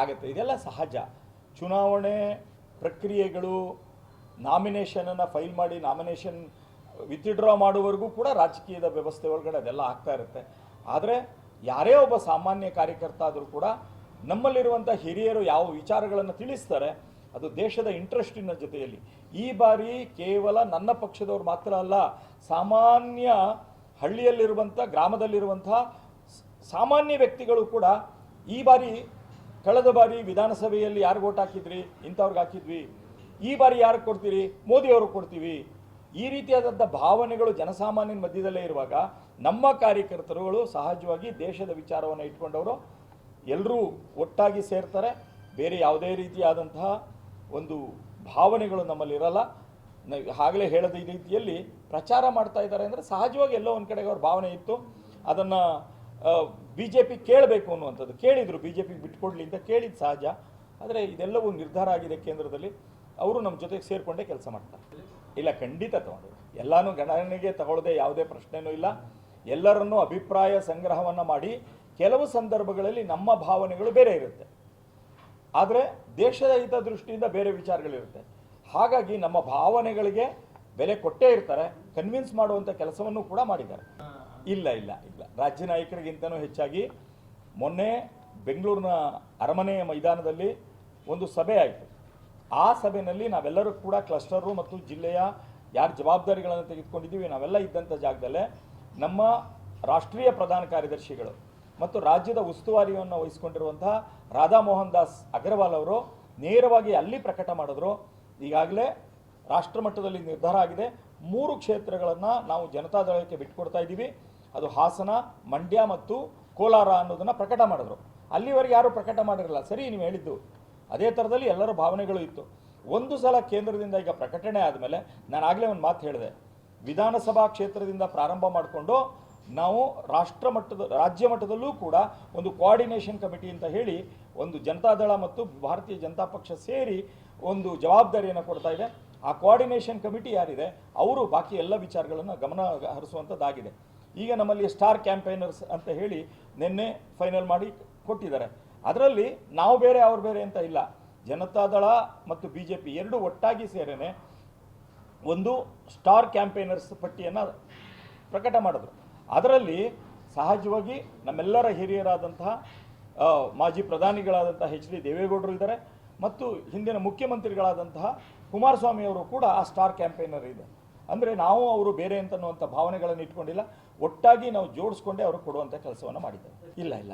ಆಗುತ್ತೆ. ಇದೆಲ್ಲ ಸಹಜ. ಚುನಾವಣೆ ಪ್ರಕ್ರಿಯೆಗಳು ನಾಮಿನೇಷನನ್ನು ಫೈಲ್ ಮಾಡಿ ನಾಮಿನೇಷನ್ ವಿತ್ಡ್ರಾ ಮಾಡುವವರೆಗೂ ಕೂಡ ರಾಜಕೀಯದ ವ್ಯವಸ್ಥೆ ಒಳಗಡೆ ಅದೆಲ್ಲ ಆಗ್ತಾ ಇರುತ್ತೆ. ಆದರೆ ಯಾರೇ ಒಬ್ಬ ಸಾಮಾನ್ಯ ಕಾರ್ಯಕರ್ತ ಆದರೂ ಕೂಡ ನಮ್ಮಲ್ಲಿರುವಂಥ ಹಿರಿಯರು ಯಾವ ವಿಚಾರಗಳನ್ನು ತಿಳಿಸ್ತಾರೆ ಅದು ದೇಶದ ಇಂಟ್ರೆಸ್ಟಿನ ಜೊತೆಯಲ್ಲಿ. ಈ ಬಾರಿ ಕೇವಲ ನನ್ನ ಪಕ್ಷದವ್ರು ಮಾತ್ರ ಅಲ್ಲ, ಸಾಮಾನ್ಯ ಹಳ್ಳಿಯಲ್ಲಿರುವಂಥ ಗ್ರಾಮದಲ್ಲಿರುವಂಥ ಸಾಮಾನ್ಯ ವ್ಯಕ್ತಿಗಳು ಕೂಡ ಈ ಬಾರಿ ಕಳೆದ ಬಾರಿ ವಿಧಾನಸಭೆಯಲ್ಲಿ ಯಾರು ಓಟ್ ಹಾಕಿದ್ರಿ? ಇಂಥವ್ರಿಗೆ ಹಾಕಿದ್ವಿ. ಈ ಬಾರಿ ಯಾರು ಕೊಡ್ತೀರಿ? ಮೋದಿಯವ್ರಿಗೆ ಕೊಡ್ತೀವಿ. ಈ ರೀತಿಯಾದಂಥ ಭಾವನೆಗಳು ಜನಸಾಮಾನ್ಯನ ಮಧ್ಯದಲ್ಲೇ ಇರುವಾಗ ನಮ್ಮ ಕಾರ್ಯಕರ್ತರುಗಳು ಸಹಜವಾಗಿ ದೇಶದ ವಿಚಾರವನ್ನು ಇಟ್ಕೊಂಡವರು. ಎಲ್ಲರೂ ಒಟ್ಟಾಗಿ ಸೇರ್ತಾರೆ. ಬೇರೆ ಯಾವುದೇ ರೀತಿಯಾದಂತಹ ಒಂದು ಭಾವನೆಗಳು ನಮ್ಮಲ್ಲಿರಲ್ಲ ಆಗಲೇ ಹೇಳದ ಈ ರೀತಿಯಲ್ಲಿ ಪ್ರಚಾರ ಮಾಡ್ತಾ ಇದ್ದಾರೆ ಅಂದರೆ ಸಹಜವಾಗಿ ಎಲ್ಲೋ ಒಂದು ಕಡೆಗೆ ಅವ್ರ ಭಾವನೆ ಇತ್ತು. ಅದನ್ನು ಬಿ ಜೆ ಪಿ ಕೇಳಬೇಕು ಅನ್ನುವಂಥದ್ದು. ಕೇಳಿದರು ಬಿ ಜೆ ಪಿಗೆ ಬಿಟ್ಕೊಡ್ಲಿ ಅಂತ ಕೇಳಿದ್ದು ಸಹಜ. ಆದರೆ ಇದೆಲ್ಲವೂ ನಿರ್ಧಾರ ಆಗಿದೆ ಕೇಂದ್ರದಲ್ಲಿ. ಅವರು ನಮ್ಮ ಜೊತೆಗೆ ಸೇರಿಕೊಂಡೇ ಕೆಲಸ ಮಾಡ್ತಾರೆ. ಇಲ್ಲ, ಖಂಡಿತ ತಗೊಂಡು. ಎಲ್ಲಾನು ಗಣನೆಗೆ ತಗೊಳ್ಳದೆ ಯಾವುದೇ ಪ್ರಶ್ನೆನೂ ಇಲ್ಲ. ಎಲ್ಲರನ್ನೂ ಅಭಿಪ್ರಾಯ ಸಂಗ್ರಹವನ್ನು ಮಾಡಿ ಕೆಲವು ಸಂದರ್ಭಗಳಲ್ಲಿ ನಮ್ಮ ಭಾವನೆಗಳು ಬೇರೆ ಇರುತ್ತೆ. ಆದರೆ ದೇಶದ ಹಿತ ದೃಷ್ಟಿಯಿಂದ ಬೇರೆ ವಿಚಾರಗಳಿರುತ್ತೆ. ಹಾಗಾಗಿ ನಮ್ಮ ಭಾವನೆಗಳಿಗೆ ಬೆಲೆ ಕೊಟ್ಟೇ ಇರ್ತಾರೆ. ಕನ್ವಿನ್ಸ್ ಮಾಡುವಂಥ ಕೆಲಸವನ್ನು ಕೂಡ ಮಾಡಿದ್ದಾರೆ. ಇಲ್ಲ ಇಲ್ಲ ಇಲ್ಲ. ರಾಜ್ಯ ನಾಯಕರಿಗಿಂತನೂ ಹೆಚ್ಚಾಗಿ ಮೊನ್ನೆ ಬೆಂಗಳೂರಿನ ಅರಮನೆ ಮೈದಾನದಲ್ಲಿ ಒಂದು ಸಭೆ ಆಯಿತು. ಆ ಸಭೆಯಲ್ಲಿ ನಾವೆಲ್ಲರೂ ಕೂಡ ಕ್ಲಸ್ಟರು ಮತ್ತು ಜಿಲ್ಲೆಯ ಯಾರು ಜವಾಬ್ದಾರಿಗಳನ್ನು ತೆಗೆದುಕೊಂಡಿದ್ದೀವಿ, ನಾವೆಲ್ಲ ಇದ್ದಂಥ ಜಾಗದಲ್ಲೇ ನಮ್ಮ ರಾಷ್ಟ್ರೀಯ ಪ್ರಧಾನ ಕಾರ್ಯದರ್ಶಿಗಳು ಮತ್ತು ರಾಜ್ಯದ ಉಸ್ತುವಾರಿಯನ್ನು ವಹಿಸಿಕೊಂಡಿರುವಂತಹ ರಾಧಾ ಮೋಹನ್ ದಾಸ್ ಅಗರ್ವಾಲ್ ಅವರು ನೇರವಾಗಿ ಅಲ್ಲಿ ಪ್ರಕಟ ಮಾಡಿದ್ರು. ಈಗಾಗಲೇ ರಾಷ್ಟ್ರಮಟ್ಟದಲ್ಲಿ ನಿರ್ಧಾರ ಆಗಿದೆ. ಮೂರು ಕ್ಷೇತ್ರಗಳನ್ನು ನಾವು ಜನತಾದಳಕ್ಕೆ ಬಿಟ್ಟುಕೊಡ್ತಾ ಇದ್ದೀವಿ. ಅದು ಹಾಸನ, ಮಂಡ್ಯ ಮತ್ತು ಕೋಲಾರ ಅನ್ನೋದನ್ನು ಪ್ರಕಟ ಮಾಡಿದ್ರು. ಅಲ್ಲಿವರೆಗೆ ಯಾರು ಪ್ರಕಟ ಮಾಡಿರಲ್ಲ ಸರಿ, ನೀವು ಹೇಳಿದ್ದು ಅದೇ ಥರದಲ್ಲಿ ಎಲ್ಲರ ಭಾವನೆಗಳು ಇತ್ತು. ಒಂದು ಸಲ ಕೇಂದ್ರದಿಂದ ಈಗ ಪ್ರಕಟಣೆ ಆದಮೇಲೆ ನಾನು ಆಗಲೇ ಒಂದು ಮಾತು ಹೇಳಿದೆ. ವಿಧಾನಸಭಾ ಕ್ಷೇತ್ರದಿಂದ ಪ್ರಾರಂಭ ಮಾಡಿಕೊಂಡು ನಾವು ರಾಷ್ಟ್ರ ಮಟ್ಟದ, ರಾಜ್ಯ ಮಟ್ಟದಲ್ಲೂ ಕೂಡ ಒಂದು ಕೋಆರ್ಡಿನೇಷನ್ ಕಮಿಟಿ ಅಂತ ಹೇಳಿ ಒಂದು ಜನತಾದಳ ಮತ್ತು ಭಾರತೀಯ ಜನತಾ ಪಕ್ಷ ಸೇರಿ ಒಂದು ಜವಾಬ್ದಾರಿಯನ್ನು ಕೊಡ್ತಾ ಇದೆ. ಆ ಕೋಆರ್ಡಿನೇಷನ್ ಕಮಿಟಿ ಯಾರಿದೆ, ಅವರು ಬಾಕಿ ಎಲ್ಲ ವಿಚಾರಗಳನ್ನು ಗಮನ ಹರಿಸುವಂಥದ್ದಾಗಿದೆ. ಈಗ ನಮ್ಮಲ್ಲಿ ಸ್ಟಾರ್ ಕ್ಯಾಂಪೇನರ್ಸ್ ಅಂತ ಹೇಳಿ ನಿನ್ನೆ ಫೈನಲ್ ಮಾಡಿ ಕೊಟ್ಟಿದ್ದಾರೆ. ಅದರಲ್ಲಿ ನಾವು ಬೇರೆ, ಅವ್ರು ಬೇರೆ ಅಂತ ಇಲ್ಲ. ಜನತಾದಳ ಮತ್ತು ಬಿ ಜೆ ಪಿ ಎರಡು ಒಟ್ಟಾಗಿ ಸೇರೇನೆ ಒಂದು ಸ್ಟಾರ್ ಕ್ಯಾಂಪೇನರ್ಸ್ ಪಟ್ಟಿಯನ್ನು ಪ್ರಕಟ ಮಾಡಿದ್ರು. ಅದರಲ್ಲಿ ಸಹಜವಾಗಿ ನಮ್ಮೆಲ್ಲರ ಹಿರಿಯರಾದಂತಹ ಮಾಜಿ ಪ್ರಧಾನಿಗಳಾದಂತಹ ಎಚ್ ಡಿ ದೇವೇಗೌಡರು ಇದ್ದಾರೆ ಮತ್ತು ಹಿಂದಿನ ಮುಖ್ಯಮಂತ್ರಿಗಳಾದಂತಹ ಕುಮಾರಸ್ವಾಮಿ ಅವರು ಕೂಡ ಆ ಸ್ಟಾರ್ ಕ್ಯಾಂಪೇನರ್ ಇದೆ. ಅಂದರೆ ನಾವು ಅವರು ಬೇರೆ ಅಂತನ್ನುವಂಥ ಭಾವನೆಗಳನ್ನು ಇಟ್ಕೊಂಡಿಲ್ಲ. ಒಟ್ಟಾಗಿ ನಾವು ಜೋಡಿಸ್ಕೊಂಡೇ ಅವರು ಕೊಡುವಂಥ ಕೆಲಸವನ್ನು ಮಾಡಿದ್ದಾರೆ. ಇಲ್ಲ ಇಲ್ಲ.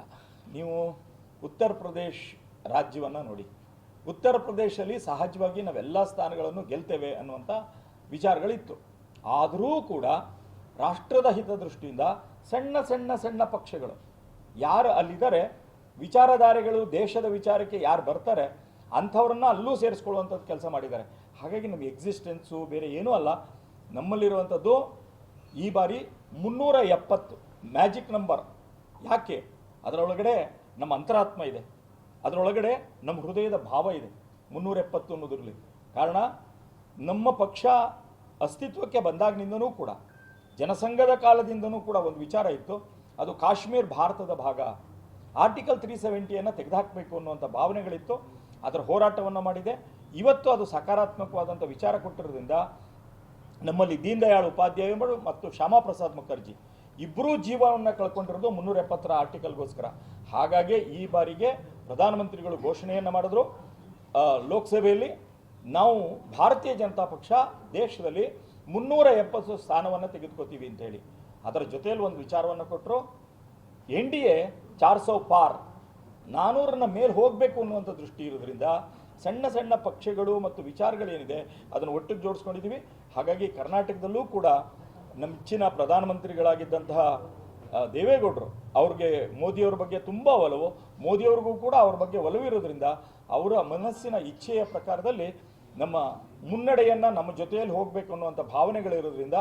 ನೀವು ಉತ್ತರ ಪ್ರದೇಶ್ ರಾಜ್ಯವನ್ನು ನೋಡಿ. ಉತ್ತರ ಪ್ರದೇಶದಲ್ಲಿ ಸಹಜವಾಗಿ ನಾವೆಲ್ಲ ಸ್ಥಾನಗಳನ್ನು ಗೆಲ್ತೇವೆ ಅನ್ನುವಂಥ ವಿಚಾರಗಳಿತ್ತು. ಆದರೂ ಕೂಡ ರಾಷ್ಟ್ರದ ಹಿತದೃಷ್ಟಿಯಿಂದ ಸಣ್ಣ ಸಣ್ಣ ಸಣ್ಣ ಪಕ್ಷಗಳು ಯಾರು ಅಲ್ಲಿದ್ದಾರೆ, ವಿಚಾರಧಾರೆಗಳು, ದೇಶದ ವಿಚಾರಕ್ಕೆ ಯಾರು ಬರ್ತಾರೆ, ಅಂಥವ್ರನ್ನ ಅಲ್ಲೂ ಸೇರಿಸ್ಕೊಳ್ಳುವಂಥದ್ದು ಕೆಲಸ ಮಾಡಿದ್ದಾರೆ. ಹಾಗಾಗಿ ನಮ್ಮ ಎಕ್ಸಿಸ್ಟೆನ್ಸು ಬೇರೆ ಏನೂ ಅಲ್ಲ. ನಮ್ಮಲ್ಲಿರುವಂಥದ್ದು ಈ ಬಾರಿ ಮುನ್ನೂರ ಎಪ್ಪತ್ತು. ಮ್ಯಾಜಿಕ್ ನಂಬರ್ ಯಾಕೆ? ಅದರೊಳಗಡೆ ನಮ್ಮ ಅಂತರಾತ್ಮ ಇದೆ. ಅದರೊಳಗಡೆ ನಮ್ಮ ಹೃದಯದ ಭಾವ ಇದೆ. ಮುನ್ನೂರ ಎಪ್ಪತ್ತು ಅನ್ನೋದ್ರಲ್ಲಿ ಕಾರಣ, ನಮ್ಮ ಪಕ್ಷ ಅಸ್ತಿತ್ವಕ್ಕೆ ಬಂದಾಗಿನಿಂದನೂ ಕೂಡ, ಜನಸಂಘದ ಕಾಲದಿಂದನೂ ಕೂಡ ಒಂದು ವಿಚಾರ ಇತ್ತು. ಅದು ಕಾಶ್ಮೀರ್ ಭಾರತದ ಭಾಗ. ಆರ್ಟಿಕಲ್ ತ್ರೀ ಸೆವೆಂಟಿಯನ್ನು ತೆಗೆದುಹಾಕಬೇಕು ಅನ್ನುವಂಥ ಭಾವನೆಗಳಿತ್ತು. ಅದರ ಹೋರಾಟವನ್ನು ಮಾಡಿದೆ. ಇವತ್ತು ಅದು ಸಕಾರಾತ್ಮಕವಾದಂಥ ವಿಚಾರ ಕೊಟ್ಟಿರೋದ್ರಿಂದ ನಮ್ಮಲ್ಲಿ ದೀನ್ ದಯಾಳ್ ಉಪಾಧ್ಯಾಯರು ಮತ್ತು ಶ್ಯಾಮಾ ಪ್ರಸಾದ್ ಮುಖರ್ಜಿ. ಇಬ್ಬರೂ ಜೀವವನ್ನು ಕಳ್ಕೊಂಡಿರೋದು ಮುನ್ನೂರ ಎಪ್ಪತ್ತರ ಆರ್ಟಿಕಲ್ಗೋಸ್ಕರ. ಹಾಗಾಗಿ ಈ ಬಾರಿಗೆ ಪ್ರಧಾನಮಂತ್ರಿಗಳು ಘೋಷಣೆಯನ್ನು ಮಾಡಿದ್ರು. ಲೋಕಸಭೆಯಲ್ಲಿ ನಾವು ಭಾರತೀಯ ಜನತಾ ಪಕ್ಷ ದೇಶದಲ್ಲಿ ಮುನ್ನೂರ ಎಪ್ಪತ್ತು ಸ್ಥಾನವನ್ನು ತೆಗೆದುಕೋತೀವಿ ಅಂತ ಹೇಳಿ. ಅದರ ಜೊತೆಯಲ್ಲಿ ಒಂದು ವಿಚಾರವನ್ನು ಕೊಟ್ಟರು ಎನ್ ಡಿ ಎ ಚಾರ್ ಸೌ ಪಾರ್ ನಾನೂರನ್ನ ಮೇಲೆ ಹೋಗಬೇಕು ಅನ್ನುವಂಥ ದೃಷ್ಟಿ ಇರೋದ್ರಿಂದ ಸಣ್ಣ ಸಣ್ಣ ಪಕ್ಷಗಳು ಮತ್ತು ವಿಚಾರಗಳೇನಿದೆ ಅದನ್ನು ಒಟ್ಟಿಗೆ ಜೋಡಿಸ್ಕೊಂಡಿದ್ದೀವಿ ಹಾಗಾಗಿ ಕರ್ನಾಟಕದಲ್ಲೂ ಕೂಡ ನೆಚ್ಚಿನ ಪ್ರಧಾನಮಂತ್ರಿಗಳಾಗಿದ್ದಂತಹ ದೇವೇಗೌಡರು ಅವ್ರಿಗೆ ಮೋದಿಯವ್ರ ಬಗ್ಗೆ ತುಂಬ ಒಲವು. ಮೋದಿಯವ್ರಿಗೂ ಕೂಡ ಅವ್ರ ಬಗ್ಗೆ ಒಲವಿರೋದ್ರಿಂದ ಅವರ ಮನಸ್ಸಿನ ಇಚ್ಛೆಯ ಪ್ರಕಾರದಲ್ಲಿ ನಮ್ಮ ಮುನ್ನಡೆಯನ್ನು ನಮ್ಮ ಜೊತೆಯಲ್ಲಿ ಹೋಗಬೇಕು ಅನ್ನುವಂಥ ಭಾವನೆಗಳಿರೋದ್ರಿಂದ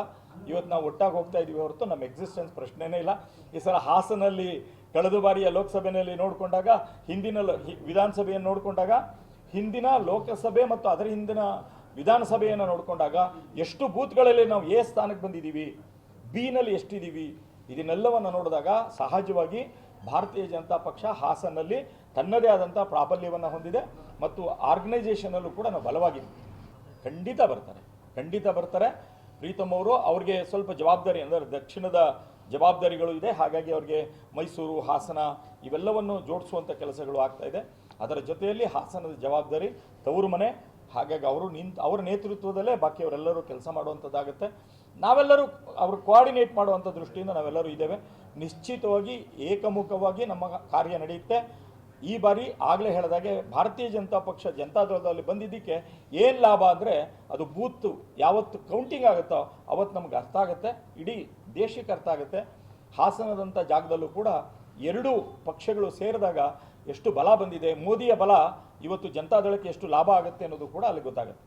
ಇವತ್ತು ನಾವು ಒಟ್ಟಾಗಿ ಹೋಗ್ತಾ ಇದ್ದೀವಿ ಹೊರತು ನಮ್ಮ ಎಕ್ಸಿಸ್ಟೆನ್ಸ್ ಪ್ರಶ್ನೆನೇ ಇಲ್ಲ. ಈ ಸಲ ಹಾಸನಲ್ಲಿ ಕಳೆದ ಬಾರಿಯ ಲೋಕಸಭೆಯಲ್ಲಿ ನೋಡಿಕೊಂಡಾಗ, ಹಿಂದಿನ ವಿಧಾನಸಭೆಯನ್ನು ನೋಡಿಕೊಂಡಾಗ ಹಿಂದಿನ ಲೋಕಸಭೆ ಮತ್ತು ಅದರ ಹಿಂದಿನ ವಿಧಾನಸಭೆಯನ್ನು ನೋಡಿಕೊಂಡಾಗ ಎಷ್ಟು ಬೂತ್ಗಳಲ್ಲಿ ನಾವು ಎ ಸ್ಥಾನಕ್ಕೆ ಬಂದಿದ್ದೀವಿ ಬಿನಲ್ಲಿ ಎಷ್ಟಿದ್ದೀವಿ, ಇದನ್ನೆಲ್ಲವನ್ನು ನೋಡಿದಾಗ ಸಹಜವಾಗಿ ಭಾರತೀಯ ಜನತಾ ಪಕ್ಷ ಹಾಸನಲ್ಲಿ ತನ್ನದೇ ಆದಂಥ ಪ್ರಾಬಲ್ಯವನ್ನು ಹೊಂದಿದೆ ಮತ್ತು ಆರ್ಗನೈಸೇಷನಲ್ಲೂ ಕೂಡ ನಾವು ಬಲವಾಗಿದೆ ಖಂಡಿತ ಬರ್ತಾರೆ ಖಂಡಿತ ಬರ್ತಾರೆ. ಪ್ರೀತಮ್ ಅವರು ಅವ್ರಿಗೆ ಸ್ವಲ್ಪ ಜವಾಬ್ದಾರಿ ಅಂದರೆ ದಕ್ಷಿಣದ ಜವಾಬ್ದಾರಿಗಳು ಇದೆ, ಹಾಗಾಗಿ ಅವ್ರಿಗೆ ಮೈಸೂರು, ಹಾಸನ ಇವೆಲ್ಲವನ್ನು ಜೋಡಿಸುವಂಥ ಕೆಲಸಗಳು ಆಗ್ತಾ ಇದೆ. ಅದರ ಜೊತೆಯಲ್ಲಿ ಹಾಸನದ ಜವಾಬ್ದಾರಿ ತವರು ಮನೆ ಹಾಗಾಗಿ ಅವರು ನಿಂತು, ಅವರ ನೇತೃತ್ವದಲ್ಲೇ ಬಾಕಿಯವರೆಲ್ಲರೂ ಕೆಲಸ ಮಾಡುವಂಥದ್ದಾಗುತ್ತೆ. ನಾವೆಲ್ಲರೂ ಅವರು ಕೋಆರ್ಡಿನೇಟ್ ಮಾಡುವಂಥ ದೃಷ್ಟಿಯಿಂದ ನಾವೆಲ್ಲರೂ ಇದ್ದೇವೆ. ನಿಶ್ಚಿತವಾಗಿ ಏಕಮುಖವಾಗಿ ನಮ್ಮ ಕಾರ್ಯ ನಡೆಯುತ್ತೆ. ಈ ಬಾರಿ ಆಗಲೇ ಹೇಳಿದಾಗೆ ಭಾರತೀಯ ಜನತಾ ಪಕ್ಷ ಜನತಾದಳದಲ್ಲಿ ಬಂದಿದ್ದಕ್ಕೆ ಏನು ಲಾಭ ಅಂದರೆ ಅದು ಬೂತ್ ಯಾವತ್ತು ಕೌಂಟಿಂಗ್ ಆಗುತ್ತೋ ಅವತ್ತು ನಮ್ಗೆ ಅರ್ಥ ಆಗುತ್ತೆ. ಇಡೀ ದೇಶಕ್ಕೆ ಅರ್ಥ ಆಗುತ್ತೆ. ಹಾಸನದಂಥ ಜಾಗದಲ್ಲೂ ಕೂಡ ಎರಡೂ ಪಕ್ಷಗಳು ಸೇರಿದಾಗ ಎಷ್ಟು ಬಲ ಬಂದಿದೆ ಮೋದಿಯ ಬಲ ಇವತ್ತು ಜನತಾದಳಕ್ಕೆ ಎಷ್ಟು ಲಾಭ ಆಗುತ್ತೆ ಅನ್ನೋದು ಕೂಡ ಅಲ್ಲಿ ಗೊತ್ತಾಗುತ್ತೆ.